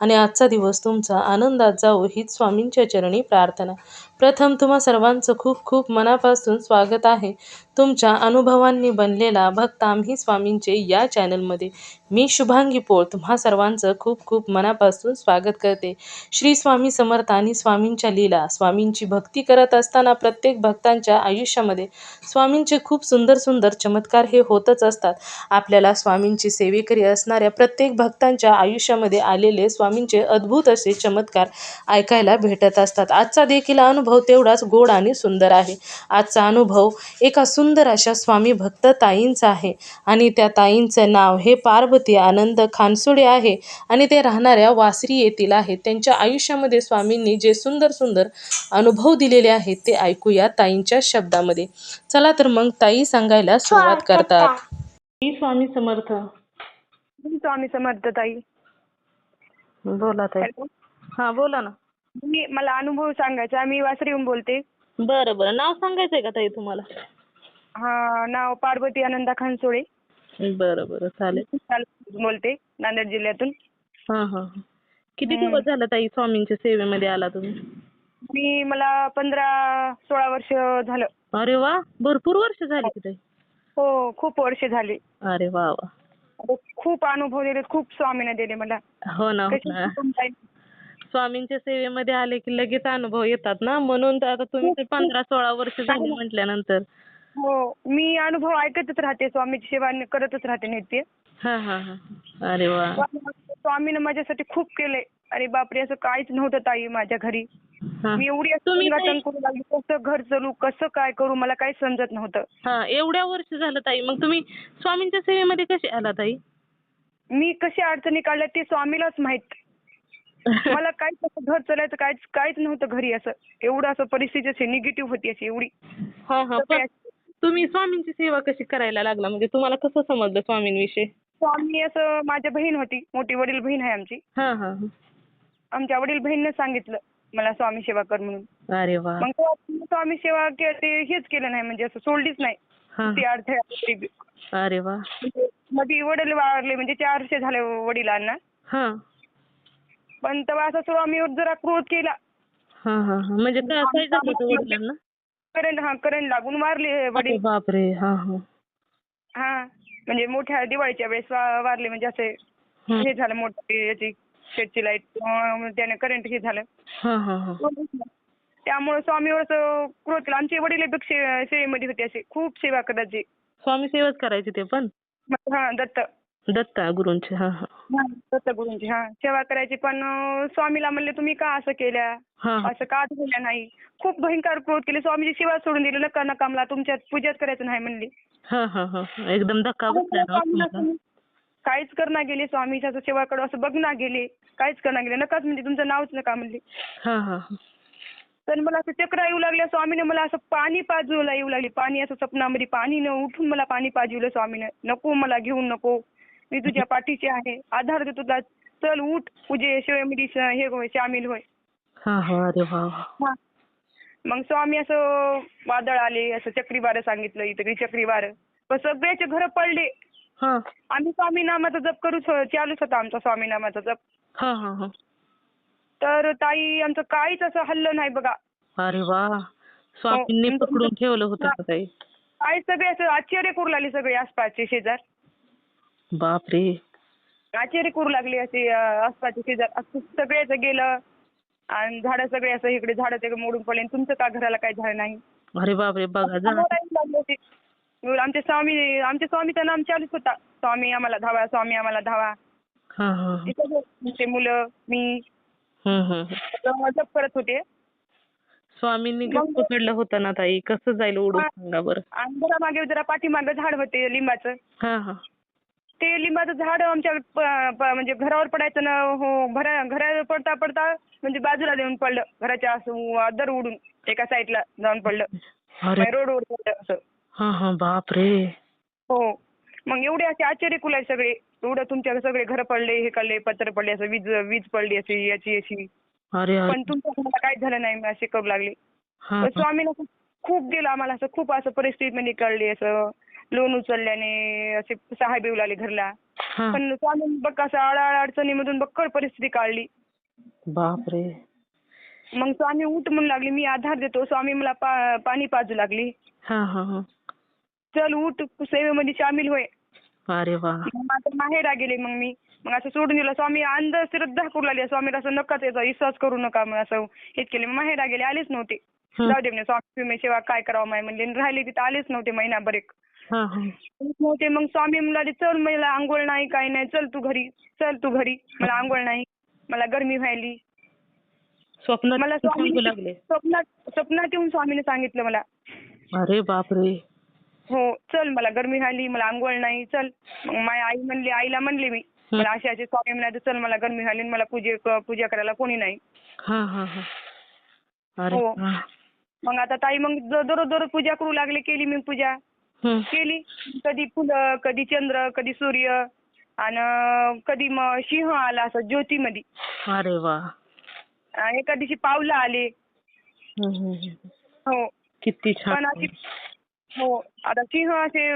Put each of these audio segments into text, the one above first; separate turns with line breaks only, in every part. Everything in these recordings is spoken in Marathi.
आणि आजचा दिवस तुमचा आनंदात जावो हीच स्वामींच्या चरणी प्रार्थना. प्रथम तुम्हा सर्वांचं खूप खूप मनापासून स्वागत आहे. तुमच्या अनुभवांनी बनलेला भक्त आम्ही स्वामींचे या चॅनलमध्ये. मी शुभांगी पोळ तुम्हा सर्वांचं खूप खूप मनापासून स्वागत करते. श्री स्वामी समर्थ आणि स्वामींच्या लीला स्वामींची भक्ती करत असताना प्रत्येक भक्तांच्या आयुष्यामध्ये स्वामींचे खूप सुंदर सुंदर चमत्कार हे होतच असतात. आपल्याला स्वामींची सेवेकरी असणाऱ्या प्रत्येक भक्तांच्या आयुष्यामध्ये आलेले स्वामी स्वामींचे अद्भुत असे चमत्कार ऐकायला भेटत असतात. आजचा देखील अनुभव तेवढाच गोड आणि सुंदर आहे. आजचा अनुभव एका सुंदर अशा स्वामी भक्त ताईंचा आहे आणि त्या ताईंचं नाव हे पार्वती आनंद खानसोडे आहे आणि ते राहणाऱ्या वासरी येथील आहेत त्यांच्या आयुष्यामध्ये स्वामींनी जे सुंदर सुंदर अनुभव दिलेले आहेत ते ऐकूया ताईंच्या शब्दामध्ये. चला तर मग ताई सांगायला सुरुवात करतात. श्री स्वामी समर्थ.
स्वामी समर्थ ताई.
बोला ताई. हा बोला ना.
मी मला अनुभव सांगायचा मी वासरीहून बोलते.
बरं बरं. नाव सांगायचंय का ताई तुम्हाला?
हा नाव पार्वती आनंदा खानसोळे.
बरं बरं. चालेल.
बोलते. नांदेड जिल्ह्यातून.
हा हा हा. किती दिवस झालं ताई स्वामींच्या सेवेमध्ये आला तुम्ही?
मी मला पंधरा सोळा वर्ष झालं.
अरे वा. भरपूर वर्ष झाली की ताई.
हो खूप वर्ष झाली.
अरे वा वा.
आता खूप अनुभव दिले खूप स्वामीने दिले मला.
हो ना हो ना. स्वामींच्या सेवेमध्ये आले की लगेच अनुभव येतात ना. म्हणून तर आता तुम्ही ते पंधरा सोळा वर्ष झाली म्हटल्यानंतर.
हो मी अनुभव ऐकतच राहते स्वामीची सेवा करतच राहते नित्य.
हा हा हा. अरे वा.
स्वामीनं माझ्यासाठी खूप केलंय अरे बापरे असं काहीच नव्हतं ताई माझ्या घरी.
हा.
मी एवढी असं
तुम्ही
करू लागली कसं घर चालू कसं काय करू मला काही समजत नव्हतं.
हा एवढ्या वर्ष झालं ताई. मग तुम्ही स्वामींच्या सेवेमध्ये कसे आला ताई?
मी कशी अडचणी काढल्या ते स्वामीलाच माहीत. मला काहीच असं घर चालायचं काहीच काहीच नव्हतं घरी असं. एवढं असं परिस्थिती अशी निगेटिव्ह होती अशी एवढी.
हा हा. पण तुम्ही स्वामींची सेवा कशी करायला लागला? म्हणजे तुम्हाला कसं समजलं स्वामींविषयी?
स्वामी असं माझ्या बहीण होती. मोठी वडील बहीण आहे आमची.
हा हा हा.
आमच्या वडील बहीणने सांगितलं. मला स्वामी सेवा कर म्हणून.
अरे वा.
मग स्वामी सेवा के- ते हेच केलं नाही म्हणजे असं सोडलीच नाही.
हा.
ती अडथळे आले.
अरे वा.
म्हणजे मध्ये वडील वारले म्हणजे चार वर्ष झाले वडिलांना.
हा.
पण तेव्हा असं स्वामीवर जरा क्रोध केला.
हा हा हा. म्हणजे काय काय झालं होतं वडिलांना?
करंट हा करंट लागून मारले
अरे
वडील.
बापरे. हा हा.
हा. म्हणजे मोठ्या दिवाळीच्या वेळेस वा- वारले म्हणजे असे
हं.
हे झालं मोठं याची शेडची लाइट त्याने करंट हे झालं.
हा हा हा.
त्यामुळे स्वामीवर असं क्रोध केला. आमचे वडील सेवेमध्ये होते असे. खूप सेवा करायचे
स्वामी सेवाच करायची ते पण?
हा दत्त.
दत्ता गुरुंचे हा हा.
दत्त गुरुंची हा. सेवा करायची पण स्वामीला म्हणले तुम्ही का असं केल्या. असं का झालं नाही? खूप भयंकर क्रोध केले. स्वामीची सेवा सोडून दिली. नका नका मला तुमच्यात पूजाच करायचं नाही म्हणली.
हा हा हा. एकदम धक्का बसला
काहीच करणार गेले स्वामीच्या सेवाकडे असं बघणार गेले. काहीच करणार गेले. नकाच म्हणजे तुमचं नावच नका म्हणले.
हा हा हा.
तर मला असं चक्र येऊ लागल्या स्वामीने मला असं पाणी पाजवायला येऊ लागले. पाणी असं स्वप्नामध्ये पाणी न उठून मला पाणी पाजवलं स्वामीने. नको मला घेऊन नको. मी तुझ्या पाठीशी आहे. आधार देतो तुला. चल उठ पूजे सेवेमध्ये स- हे होय सामील होय.
हा हा अरे वा वा.
हा. मग स्वामी असं वादळ आले असं चक्रीवारं सांगितलं इथे चक्रीवारं. पण सगळ्याचे घर पडले.
हा.
आम्ही स्वामी नामाचा जप करू चालूच होता आमचा स्वामी नामाचा जप.
हा हा हा.
तर ताई आमचं काहीच असं हल्लं नाही बघा.
अरे वा. स्वामींनी
हो.
पकडून ठेवलं होतं का काही
काय सगळे असं आश्चर्य करू लागले सगळे आसपासचे शेजार.
बापरे.
आश्चर्य करू लागले असे अं, आसपासचे शेजार. असं सगळेच गेलं. आणि झाडं सगळे असं इकडे झाडं सगळे मोडून पडले. आणि तुमचं का घराला काही झालं नाही?
अरे बापरे बघा जा
आम्हाला येऊ लागले होते. आमचे स्वामी आमच्या स्वामीचं नाम चालूच होता. स्वामी आम्हाला धावा स्वामी आम्हाला धावा. ते सगळे आमचे मुलं मी. जप करत होते.
स्वामींनी पकडलं होतं ना ताई कसं जाईल ओढून सांगा बरं.
जरा मागे जरा पाठीमागं झाड होते लिंबाचं.
हा हा.
ते लिंबाचं झाड आमच्या म्हणजे घरावर पडायचं ना हो घरा घरावर पडता पडता म्हणजे बाजूला येऊन पडलं. घराच्या असं दर उडून एका साईडला जाऊन पडलं. रोडवर पडलं असं.
हा हा बापरे.
हो. मग एवढे असे आश्चर्य कुलाय सगळे. एवढं तुमच्या सगळे घर पडले हे कळले पत्र पडले असं वीज वीज पडली अशी याची अशी
अरे अरे.
पण तुमच्या मला काहीच झालं नाही असे करू लागले.
हा
स्वामीनं खूप- खूप दिलं आम्हाला असं खूप असं परिस्थितीमध्ये कळली असं. लोन उचलल्याने असे सहाय्य येऊ लागले घरला.
हा.
पण स्वामी बघ असं आड अडचणीमधून बक्कळ परिस्थिती काढली.
बापरे.
मग स्वामी उठ म्हणू लागली मी आधार देतो स्वामी मला पा पाणी पाजू लागली.
हा हा हा.
चल उठ सेवेमध्ये सामील होय.
अरे वा.
माहेरा गेले मग मी. मग असं सोडून दिलं. स्वामी अंधश्रद्धा करू लागली. स्वामीला असं नका त्याचा विश्वास करू नका मग असं हेच केले. माहेरा गेले आलेच नव्हते. जाऊ दे म्हणे स्वामी तुम्ही सेवा काय करावं माय म्हणले. आणि राहिले तिथे आलेच नव्हते महिनाभर एक.
हा हा.
नव्हते. मग स्वामी म्हणाले चल मला आंघोळ नाही काय नाही. चल तू घरी. चल तू घरी. मला आंघोळ नाही. मला गरमी व्हायली. मला स्वामी स्वप्नात स्वप्नात येऊन स्वामीने सांगितलं मला.
अरे बापरे.
हो चल मला गरमी झाली मला आंघोळ नाही चल. मग माझ्या आई म्हणली आईला म्हणले मी. मला असे असे स्वामी म्हणाले चल मला गरमी झाली आणि मला पूजे पूजा करायला कोणी नाही.
हा हा हा. अरे
हो.
वा.
मग आता ताई मग दररोज दररोज पूजा करू लागले केली मी पूजा?
हं.
केली. कधी फुलं कधी चंद्र कधी सूर्य आणि कधी मग सिंह आला असं ज्योतीमध्ये.
अरे वा.
आणि एका दिवशी पावलं आले.
हं, हं, हं.
हो.
किती
पण
छान
अशी हो आता सिंह असे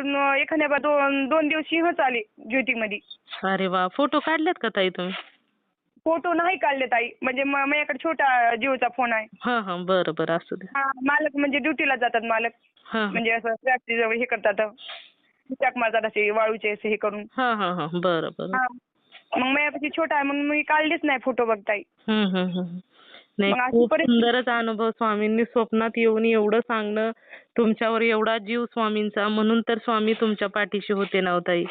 एखाद्या दोन दोन दिवस सिंहच आले ज्योतीमध्ये
अरे वा फोटो काढलेत का ताई तुम्ही?
फोटो नाही काढले ताई म्हणजे म- माझ्याकडे छोटा जिओचा फोन आहे.
हा हा बरं बरं असू दे.
हा मालक म्हणजे ड्युटीला जातात मालक.
हा.
म्हणजे असं फॅक्टरी जवळ हे करतात चाक मारतात असे वाळूचे असे हे करून.
हा हा हा बरं बरं.
हा. मग माझ्यापाशी छोटा आहे म्हणून मी काढलेच नाही फोटो बघ ताई
हं, हं, हं. नाही खूप सुंदरच अनुभव स्वामींनी स्वप्नात येऊन एवढं सांगणं तुमच्यावर एवढा जीव स्वामींचा म्हणून तर स्वामी तुमच्या पाठीशी होते ना ताई.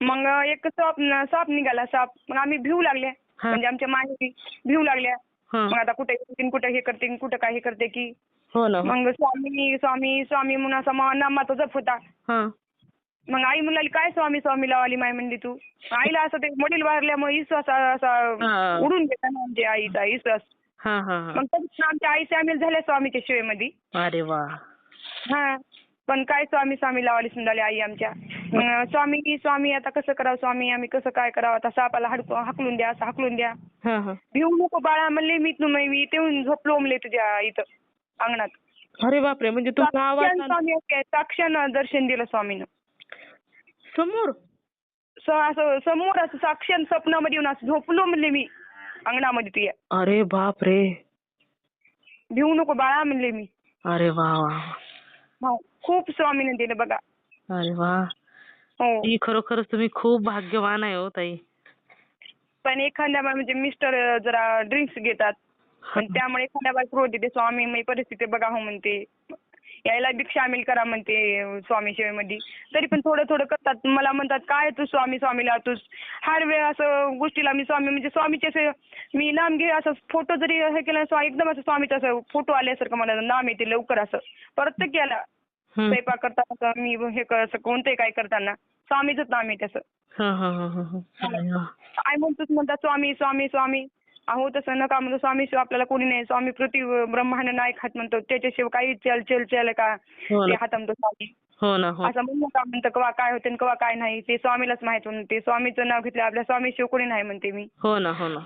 मग एक साप साप निघाला साप. मग आम्ही भिवू लागल्या
हा.
म्हणजे आमच्या माहेरी भिवू लागल्या. मग आता कुठे कुठे हे करते कुठं काय हे करते की.
हो ना.
मग स्वामी स्वामी स्वामी म्हणून असा मा- नामाचा जप होता. मग आई म्हणाली काय स्वामी स्वामी लावाली माय म्हणली तू? आईला असं ते वडील वारल्यामुळे विश्वास. असा उडून गेला ना आमच्या आईचा विश्वास
हा हा हा.
मग तरी आमच्या आई सामील झाल्या स्वामीच्या सेवेमध्ये
अरे वा.
हा पण काय स्वामी स्वामी लावाली सुंदाली आई आमच्या? मग स्वामी स्वामी आता कसं करावं स्वामी? आम्ही कसं काय करावं? आता सापाला हडकू हाकलून द्या असं हाकलून द्या.
हा हा.
भिवू नको बाळा म्हणले मी तू मी इथे येऊन झोपलो म्हणले तुझ्या इथं अंगणात.
अरे बापरे म्हणजे तुमचा आवाज
साक्षात स्वामी काय साक्षात दर्शन दिलं स्वामीनं.
समोर?
स असं समोर असं साक्षात स्वप्नामध्ये येऊन असं झोपलो म्हणले मी. अंगणामध्ये तुझ्या
अरे बापरे.
भिवू नको बाळा म्हणले मी.
अरे वा वा
हो खूप स्वामीनं दिलं बघा.
अरे वा.
हो.
ही खरोखरच तुम्ही खूप भाग्यवान आहे हो ताई.
पण एखाद्या बा- म्हणजे मिस्टर जरा ड्रिंक्स घेतात. पण त्यामुळे एखाद्या बाई क्रोध येते स्वामी मी परिस्थिती बघा हो म्हणते. यायला बी सामील करा म्हणते स्वामी सेवेमध्ये तरी पण थोडं थोडं करतात मला म्हणतात काय तू स्वामी स्वामी लावतोस हर वेळ असं गोष्टीला मी स्वामी म्हणजे स्वामीचे असे मी नाम घे असं फोटो जरी हे केलं स्वा- एकदम असं स्वामीचं असं फोटो आल्यासारखं मला नाम येते लवकर असं प्रत्येक याला
हं.
स्वयंपाक करताना असं मी हे असं कोणतंही काय करताना स्वामीचंच नाम.
अरे वा.
काय म्हणतोस म्हणतात स्वामी स्वामी स्वामी अहो तसं नका म्हणतो स्वामी शिवाय आपल्याला कोणी नाही. स्वामी पृथ्वी ब्रह्मांड नाही खात म्हणतो. त्याच्याशिवाय काही चल चल चल का?
हो
ते
ना
हात म्हणतो स्वामी
हो ना हो.
असं म्हणू नका म्हणतं. कवा काय होते कवा काय नाही. ते स्वामीलाच माहीत म्हणते स्वामीचं नाव घेतलं आपल्या स्वामी शिव कोणी नाही म्हणते मी.
हो ना हो ना.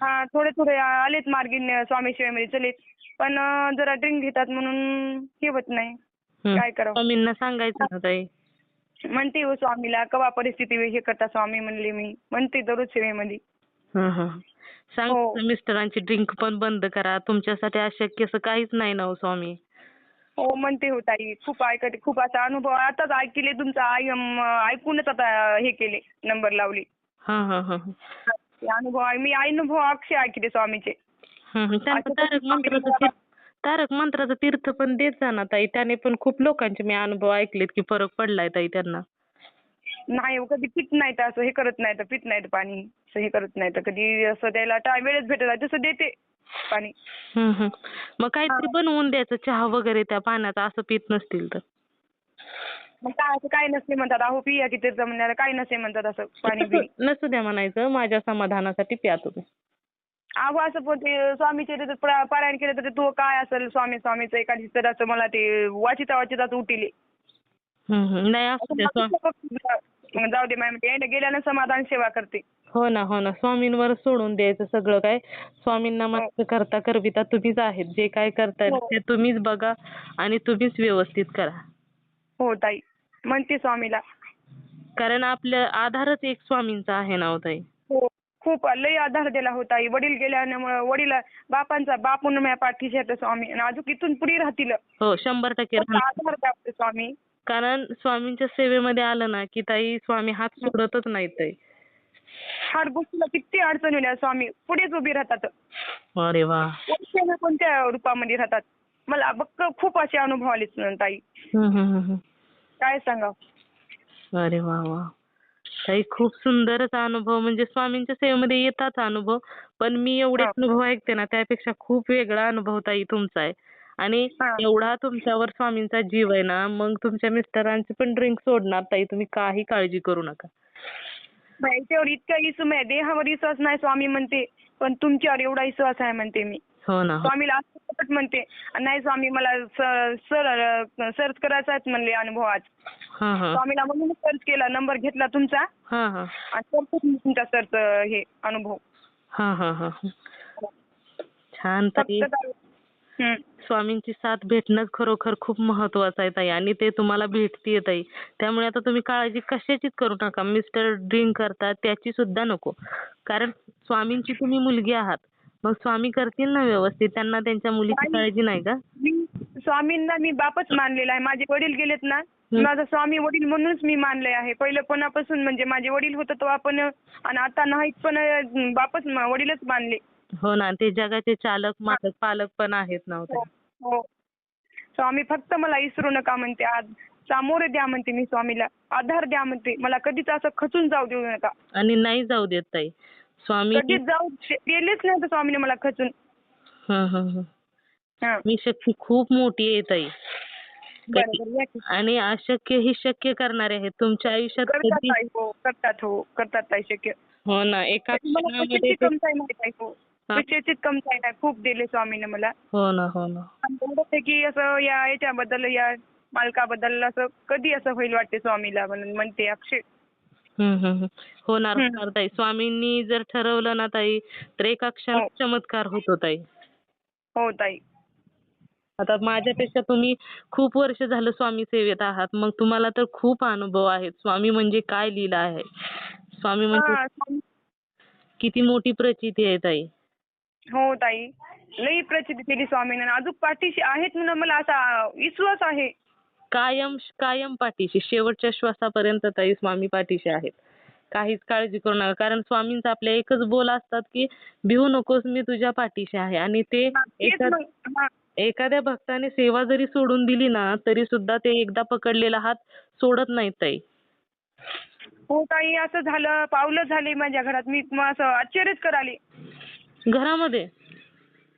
हा थोडे थोडे आलेत मार्गीन स्वामी शिवायमध्ये चलेत पण अं, जरा ड्रिंक घेतात म्हणून हे होत नाही.
हं.
काय करावं?
स्वामींना सांगायचं ना ताई.
म्हणते हो स्वामीला कवा परिस्थिती हे करता स्वामी म्हणले मी. म्हणते दररोज सेवेमध्ये.
हं, हं.
हो.
सांग मिस्टरांची ड्रिंक पण बंद करा. तुमच्यासाठी अशक्य असं काहीच नाही ना हो स्वामी.
हो म्हणते हो ताई. खूप ऐकते खूप असा अनुभव. आताच ऐकले तुमचा आई अम, ऐकूनच आता हे केले नंबर लावली.
हा हा हा
ते अनुभव आहे. मी अनुभव अक्षय ऐकले स्वामीचे.
हं, हं.
असं
तारक मंत्राचं तीर्थ तारक मंत्राचं तीर्थ पण देत जा ना ताई. त्याने पण खूप लोकांचे मी अनुभव ऐकलेत की फरक पडलाय ताई त्यांना.
नाही हो, कधी पित नाही तर असं हे करत नाही तर पित नाही तर पाणी असं हे करत नाही तर कधी असं द्यायला टाइम वेळच भेटत नाही तसं देते पाणी.
हं, हं. मग काहीतरी बनवून द्यायचं चहा वगैरे त्या पाण्याचा असं पित नसतील तर.
मग काय असं काय नसते म्हणतात अहो पिया की त्याचं म्हणण्याला काय नसते म्हणतात असं पाणी
नसू नसू द्या म्हणायचं माझ्या समाधानासाठी प्या तुम्ही.
अहो असं पण ते स्वामीचे प्रा- पारायण केलं तर ते तो काय असेल स्वामी स्वामीचं एखादी तर असं मला ते वाचिता वाचिताच उठिले.
हम्म, हम्म. नाही असू द्या
मग जाऊ दे मॅम ते गेल्यानं समाधान सेवा करते.
हो ना हो ना. स्वामींवर सोडून द्यायचं सगळं काय. स्वामींना मस्त करता करविता तुम्हीच आहेत. जे काय करताय
हो.
ते तुम्हीच बघा आणि तुम्हीच व्यवस्थित करा.
हो ताई. म्हणते स्वामीला.
कारण आपल्या आधारच एक स्वामींचा आहे ना हो ताई.
हो. खूप लई आधार दिला होता आई वडील गेल्यामुळे वडील बापांचा बाप म्हणून माझ्या पाठीशी येतं स्वामी. आणि अजून इथून पुढे राहतील.
हो शंभर टक्के
खूप
राहणार.
आधार स्वामी.
कारण स्वामींच्या सेवेमध्ये आलं ना की ताई स्वामी हात सोडतच नाहीत ताई.
हर गोष्टीला किती अडचण येणार स्वामी. पुढेच उभी राहतात.
अरे वा.
कोणत्या ना कोणत्या रूपामध्ये राहतात? मला बक्क खूप असे अनुभव आले ताई.
हम्म, हम्म, हम्म.
काय सांगा
अरे वा वा. ताई खूप सुंदरच अनुभव. म्हणजे स्वामींच्या सेवेमध्ये येताच अनुभव. पण मी एवढे. अनुभव ऐकते ना त्यापेक्षा खूप वेगळा अनुभव ताई तुमचा आहे. आणि. एवढा तुमच्यावर स्वामींचा जीव आहे ना मग तुमच्या मिस्टरांची पण ड्रिंक सोडणार ताई तुम्ही काही काळजी करू नका.
बाई, याच्यावर इतका विश्वास आहे देहावर विश्वास नाही स्वामी म्हणते. पण तुमच्यावर एवढा विश्वास आहे म्हणते मी.
हो ना हो.
स्वामीला असं म्हणते. नाही स्वामी मला सर सर्च करायचाच म्हणले अनुभव आज स्वामीला म्हणून सर्च केला नंबर घेतला तुमचा. आणि तुमचा सर्च हे अनुभव.
हा हा हा. छान ताई. स्वामींची साथ भेटणंच खरोखर खूप महत्वाचं आहे ताई. आणि ते तुम्हाला भेटतीये ताई. त्यामुळे आता तुम्ही काळजी कशाचीच करू नका. मिस्टर ड्रिंक करतात त्याची सुद्धा नको. कारण स्वामींची तुम्ही मुलगी आहात. मग स्वामी करतील ना व्यवस्थित? त्यांना त्यांच्या मुलीची. काळजी नाही का?
मी स्वामींना मी बापच मानलेला आहे. माझे वडील गेलेत ना माझा स्वामी वडील म्हणूनच मी मानले आहे. पहिलं पणापासून म्हणजे माझे वडील होते तेव्हा पण आणि आता नाहीत पण बापच वडीलच मानले.
हो ना ते जगाचे चालक मालक पालक पण आहेत ना हो ताई.
हो स्वामी फक्त मला विसरू नका म्हणते आज सामोरे द्या म्हणते मी स्वामीला आधार द्या म्हणते मला कधीच असं खचून जाऊ देऊ नका.
आणि नाही जाऊ देत ताई. स्वामी
कधीच जाऊ दिलेच नाही तर स्वामीने मला खचून.
हं, हं, हं.
हा.
मी शक्ती खूप मोठी आहे ताई.
या की.
आणि अशक्य ही शक्य करणारे आहेत तुमच्या आयुष्यात
करतात
कधी
ताई हो करतात हो करतात ताई शक्य.
हो ना एका
मला
क्षणामध्ये
कशाची
ते-
कमताई नाही ताई हो?
हा.
कशाचीच कमताई नाही खूप दिले स्वामीने मला.
हो ना हो ना.
एवढंच आहे की असं या याच्याबद्दल या मालकाबद्दल असं कधी असं होईल वाटते स्वामीला म्हणून म्हणते अक्षय.
हम्म, हम्म, हम्म. होणार. होणार ताई. स्वामींनी जर ठरवलं ना ताई तर एका क्षणात
हो.
चमत्कार होतो ताई.
हो ताई.
आता माझ्यापेक्षा तुम्ही खूप वर्ष झालं स्वामी सेवेत आहात. मग तुम्हाला तर खूप अनुभव आहेत. स्वामी म्हणजे काय लिहिलं आहे? स्वामी म्हणजे
हा, स्वामी-
किती मोठी प्रचिती आहे ताई.
हो ताई. लई प्रचिती केली स्वामीने. अजून पाठीशी आहेत म्हणून मला असा विश्वास आहे.
कायम कायम पाठीशी. शेवटच्या श्वासापर्यंत ताई स्वामी पाठीशी आहेत. काहीच काळजी करू नका. कारण स्वामींचा आपल्या एकच बोल असतात की भिवू नकोस मी तुझ्या पाठीशी आहे. आणि ते एखाद्या भक्ताने सेवा जरी सोडून दिली ना तरी सुद्धा ते एकदा पकडलेला हात सोडत नाहीत ताई.
हो ताई असं झालं पावलं झाले माझ्या घरात. मी असं आश्चर्यच कराले.
घरामध्ये?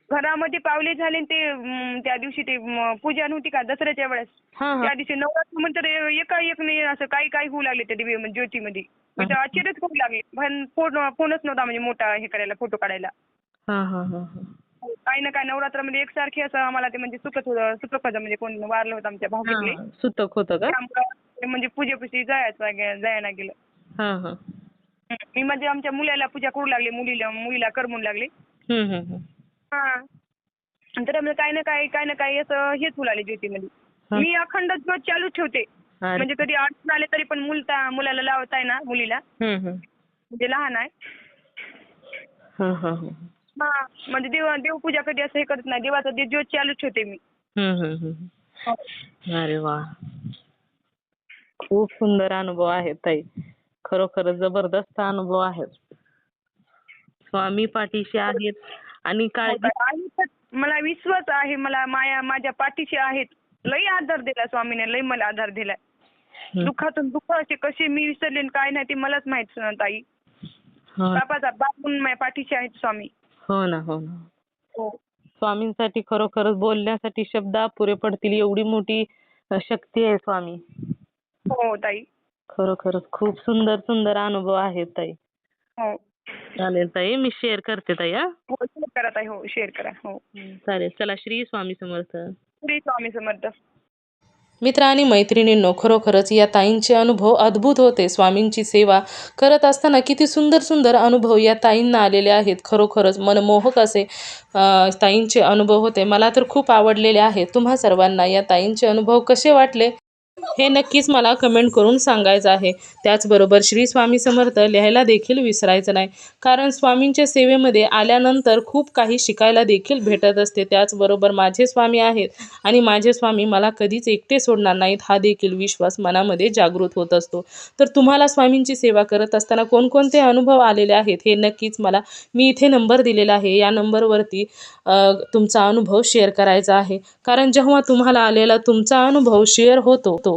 घरामध्ये पावले झाले ते अं, त्या दिवशी ते अं, पूजा नव्हती का दसऱ्याच्या वेळेस?
हा हा.
त्या दिवशी नवरात्र म्हणतात एका एक नाही असं काही काही होऊ लागले त्या दिव्य ज्योतीमध्ये. मी तर आश्चर्यच होऊ लागले. पण फोन फोनच नव्हता म्हणजे मोठा हे करायला फोटो काढायला.
हा हा हा हा.
काही ना काय नवरात्रामध्ये एकसारखे असं आम्हाला ते म्हणजे चुकत होतं चुकत होतं म्हणजे कोण वारलं होतं आमच्या भाऊकीतले
हा, सुतक होतं का?
त्यामुळं ते म्हणजे पूजेपाशी जायचं जायला गेलं.
हा हा
हं. मी म्हणजे आमच्या मुलाला पूजा करू लागले मुलीला मुलीला कर म्हणू लागले
हम्म, हम्म, हम्म.
हा तर मग काही ना काही काही ना काही असं हेच होऊ लागले ज्योतीमध्ये
हा.
मी अखंड ज्योत चालू ठेवते
अरे.
म्हणजे कधी अडचण आले तरी पण मुलता मुलाला लावताय ना मुलीला
हम्म, हम्म.
म्हणजे लहान आहे
हा, हा, हा.
हा म्हणजे देव देवपूजा कधी असं हे करत नाही देवाचा दे- ज्योत चालू ठेवते मी
हम्म, हम्म, हम्म. अरे वा खूप सुंदर अनुभव आहेत ताई खरोखर जबरदस्त अनुभव आहेत स्वामी पाठीशी आहेत आणि काळजी
आणि तर मला विश्वास आहे मला माया माझ्या पाठीशी आहेत. लई आधार दिला स्वामीने लई मला आधार दिलाय. दुःखातून दुःख असे कसे मी विसरले काय नाही ते मलाच माहीत ताई.
हो.
बापाचा बाप म्हणून माझ्या पाठीशी आहेत स्वामी.
हो ना हो ना.
हो.
स्वामींसाठी खरोखरच बोलण्यासाठी शब्द अपुरे पडतील एवढी मोठी शक्ती आहे स्वामी.
हो ताई.
खरोखरच खूप सुंदर सुंदर अनुभव आहेत ताई.
हो.
चालेल ताई मी शेअर करते ताई हा.
हो शेअर करा ताई हो शेअर करा हो.
चालेल चला श्री स्वामी समर्थ.
श्री स्वामी समर्थ.
मित्र आणि मैत्रिणींनो खरोखरच या ताईंचे अनुभव अद्भुत होते. स्वामींची सेवा करत असताना किती सुंदर सुंदर अनुभव या ताईंना आलेले आहेत. खरोखरच मनमोहक असे ताईंचे अनुभव होते. मला तर खूप आवडलेले आहेत. तुम्हा सर्वांना या ताईंचे अनुभव कसे वाटले? हे नक्कीच मला कमेंट करून सांगायचं आहे. त्याचबरोबर श्री स्वामी समर्थ लिहायला देखील विसरायचं नाही. कारण स्वामींच्या सेवेमध्ये आल्यानंतर खूप काही शिकायला देखील भेटत असते. त्याचबरोबर माझे स्वामी आहेत आणि माझे स्वामी मला कधीच एकटे सोडणार नाहीत हा देखील विश्वास मनामध्ये जागृत होत असतो. तर तुम्हाला स्वामींची सेवा करत असताना कोणकोणते अनुभव आलेले आहेत हे नक्कीच मला मी इथे नंबर दिलेला आहे. या नंबरवरती तुमचा अनुभव शेअर करायचा आहे. कारण जेव्हा तुम्हाला आलेला तुमचा अनुभव शेअर होतो तो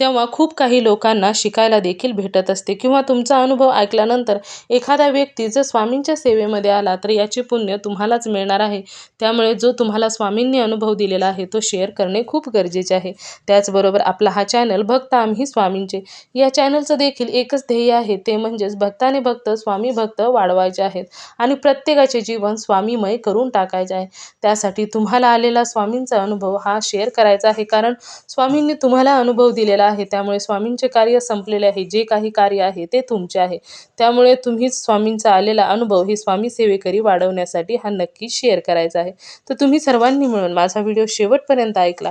तेव्हा खूप काही लोकांना शिकायला देखील भेटत असते. किंवा तुमचा अनुभव ऐकल्यानंतर एखादा व्यक्ती जर स्वामींच्या सेवेमध्ये आला तर याचे पुण्य तुम्हालाच मिळणार आहे. त्यामुळे जो तुम्हाला स्वामींनी अनुभव दिलेला आहे तो शेअर करणे खूप गरजेचे आहे. त्याचबरोबर आपला हा चॅनल भक्त आम्ही स्वामींचे. या चॅनलचं देखील एकच ध्येय आहे ते म्हणजेच भक्ताने भक्त स्वामी भक्त वाढवायचे आहेत आणि प्रत्येकाचे जीवन स्वामीमय करून टाकायचे आहे. त्यासाठी तुम्हाला आलेला स्वामींचा अनुभव हा शेअर करायचा आहे. कारण स्वामींनी तुम्हाला अनुभव दिलेला आहे. त्यामुळे स्वामींचे कार्य संपलेले आहे. जे काही कार्य आहे ते तुमचे आहे. त्यामुळे तुम्हीच स्वामींचा आलेला अनुभव हे स्वामी सेवेकरी वाढवण्यासाठी हा नक्की शेअर करायचा आहे. तर तुम्ही सर्वांनी मिळून माझा व्हिडिओ शेवटपर्यंत ऐकला.